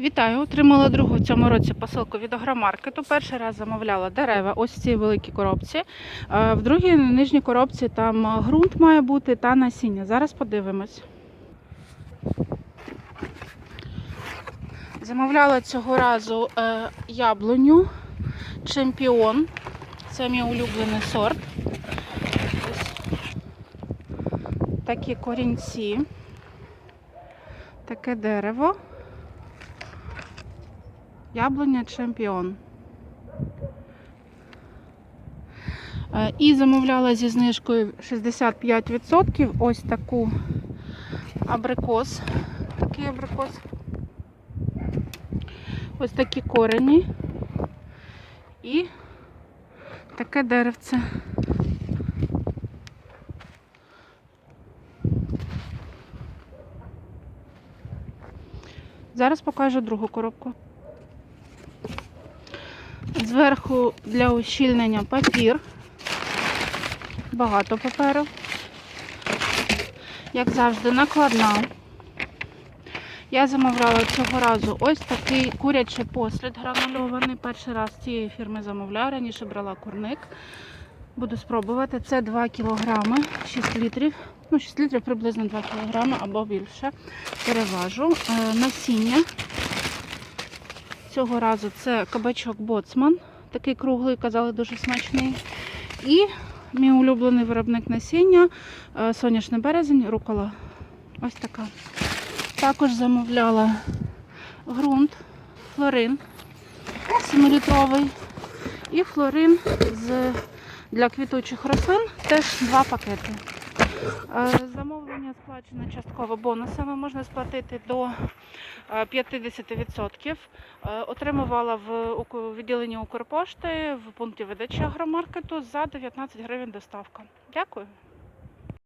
Вітаю! Отримала другу в цьому році посилку від агромаркету. Перший раз замовляла дерева ось в цій великій коробці. Е, В другій нижній коробці там ґрунт має бути та насіння. Зараз подивимось. Замовляла цього разу е, яблуню чемпіон. Це мій улюблений сорт. Ось такі корінці. Таке дерево. Яблуня чемпіон. Е, І замовляла зі знижкою 65% ось таку абрикос. Такий абрикос. Ось такі корені. І таке деревце. Зараз покажу другу коробку. Зверху для ущільнення папір. Багато паперу. Як завжди, накладна. Я замовляла цього разу ось такий курячий послід гранульований. Перший раз цієї фірми замовляю. Раніше брала курник. Буду спробувати. Це 2 кілограми, 6 літрів. Ну, 6 літрів приблизно 2 кілограми або більше. Переважу. Е, Насіння. Цього разу це кабачок боцман. Такий круглий, казали, дуже смачний. І мій улюблений виробник насіння е, соняшний березень, рукола. Ось така. Також замовляла ґрунт, флорин 7-літровий і флорин з, для квітучих рослин теж два пакети. Е, Замовлення сплачено частково бонусами, можна сплатити до е, 50%. Е, Отримувала в відділенні Укрпошти в пункті видачі агромаркету за 19 гривень доставка. Дякую.